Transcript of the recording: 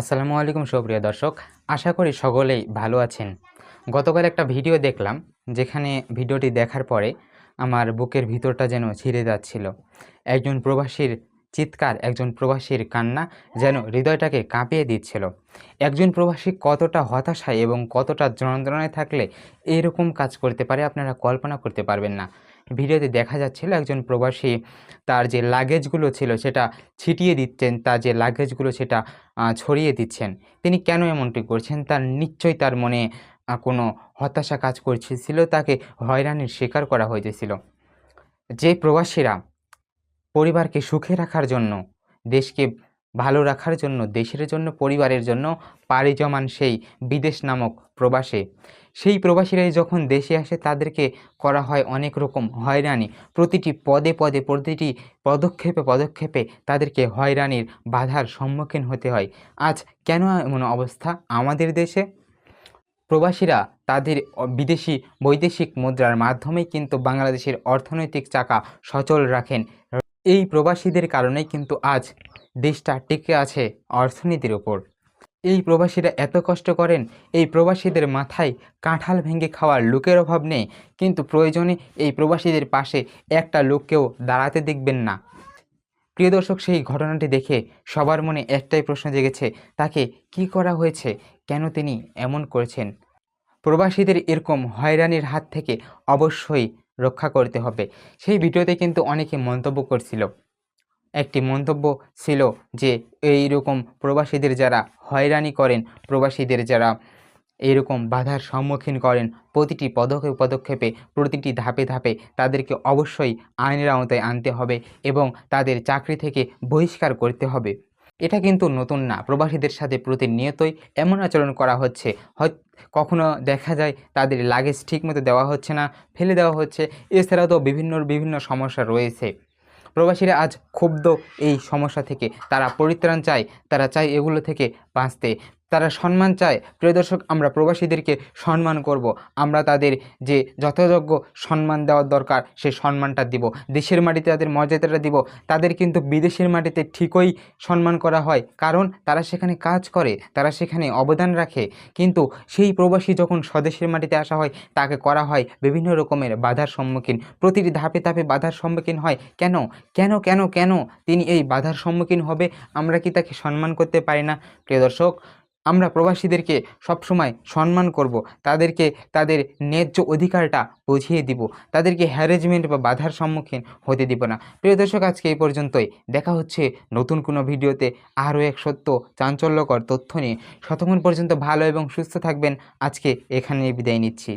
আসসালামু আলাইকুম সুপ্রিয় দর্শক, আশা করি সকলেই ভালো আছেন। গতকাল একটা ভিডিও দেখলাম, যেখানে ভিডিওটি দেখার পরে আমার বুকের ভিতরটা যেন ছিঁড়ে যাচ্ছিল। একজন প্রবাসীর চিৎকার, একজন প্রবাসীর কান্না যেন হৃদয়টাকে কাঁপিয়ে দিচ্ছিল। একজন প্রবাসী কতটা হতাশায় এবং কতটা যন্ত্রণায় থাকলে এরকম কাজ করতে পারে আপনারা কল্পনা করতে পারবেন না। ভিডিওতে দেখা যাচ্ছিল একজন প্রবাসী, তার যে লাগেজগুলো ছিল সেটা ছিটিয়ে দিচ্ছেন, তার যে লাগেজগুলো সেটা ছড়িয়ে দিচ্ছেন। তিনি কেন এমনটি করছেন? তার নিশ্চয়ই তার মনে কোনো হতাশা কাজ করছিল, তাকে হয়রানির শিকার করা হয়েছিল। যে প্রবাসীরা পরিবারকে সুখে রাখার জন্য দেশকে ভালো রাখার জন্য, দেশের জন্য, পরিবারের জন্য পাড়ি জমান সেই বিদেশ নামক প্রবাসে। সেই প্রবাসীরাই যখন দেশে আসে, তাদেরকে করা হয় অনেক রকম হয়রানি। প্রতিটি পদে পদে, প্রতিটি পদক্ষেপে পদক্ষেপে তাদেরকে হয়রানির বাধার সম্মুখীন হতে হয়। আজ কেন এমন অবস্থা আমাদের দেশে? প্রবাসীরা তাদের বিদেশি, বৈদেশিক মুদ্রার মাধ্যমেই কিন্তু বাংলাদেশের অর্থনৈতিক চাকা সচল রাখেন। এই প্রবাসীদের কারণেই কিন্তু আজ দেশটা টিকে আছে অর্থনীতির ওপর। এই প্রবাসীরা এত কষ্ট করেন, এই প্রবাসীদের মাথায় কাঁঠাল ভেঙে খাওয়ার লোকের অভাব নেই, কিন্তু প্রয়োজনে এই প্রবাসীদের পাশে একটা লোককেও দাঁড়াতে দেখবেন না। প্রিয় দর্শক, সেই ঘটনাটি দেখে সবার মনে একটাই প্রশ্ন জেগেছে, তাকে কি করা হয়েছে? কেন তিনি এমন করেছেন? প্রবাসীদের এরকম হয়রানির হাত থেকে অবশ্যই রক্ষা করতে হবে। সেই ভিডিওতে কিন্তু অনেকে মন্তব্য করছিল একটি মন্তব্য ছিল যে এই রকম প্রবাসীদের যারা হয়রানি করেন, প্রবাসীদের যারা এইরকম বাধার সম্মুখীন করেন, প্রতিটি পদক্ষেপ, পদক্ষেপে, প্রতিটি ধাপে ধাপে তাদেরকে অবশ্যই আইনের আওতায় আনতে হবে এবং তাদের চাকরি থেকে বহিষ্কার করতে হবে। এটা কিন্তু নতুন না। প্রবাসীদের সাথে প্রতিনিয়তই এমন আচরণ করা হচ্ছে। হয় কখনো দেখা যায় তাদের লাগেজ ঠিকমতো দেওয়া হচ্ছে না, ফেলে দেওয়া হচ্ছে। এছাড়াও তো বিভিন্ন বিভিন্ন সমস্যা রয়েছে। প্রবাসীরা আজ ক্ষুব্ধ এই সমস্যা থেকে। তারা পরিত্রাণ চায় তারা চায় এগুলো থেকে বাঁচতে। তারা সম্মান চায়। প্রিয় দর্শক, আমরা প্রবাসীদেরকে সম্মান করব। আমরা তাদের যে যথাযোগ্য সম্মান দেওয়ার দরকার সেই সম্মানটা দিব। দেশের মাটিতে তাদের মর্যাদাটা দিব। তাদের কিন্তু বিদেশের মাটিতে ঠিকই সম্মান করা হয়। কারণ তারা সেখানে কাজ করে, তারা সেখানে অবদান রাখে। কিন্তু সেই প্রবাসী যখন স্বদেশের মাটিতে আসা হয়, তাকে করা হয় বিভিন্ন রকমের বাধার সম্মুখীন। প্রতিটি ধাপে ধাপে বাধার সম্মুখীন হয়। কেন? কেন কেন কেন তিনি এই বাধার সম্মুখীন হবে? আমরা কি তাকে সম্মান করতে পারি না? প্রিয় দর্শক আমরা প্রবাসীদেরকে সবসময় সম্মান করব, তাদেরকে তাদের ন্যায্য অধিকারটা বুঝিয়ে দিব, তাদেরকে হ্যারেজমেন্ট বা বাধার সম্মুখীন হতে দিব না। প্রিয় দর্শক, আজকে এই পর্যন্তই। দেখা হচ্ছে নতুন কোনো ভিডিওতে আরও এক সত্য চাঞ্চল্যকর তথ্য নিয়ে। শতক্ষণ পর্যন্ত ভালো এবং সুস্থ থাকবেন। আজকে এখানে বিদায় নিচ্ছি।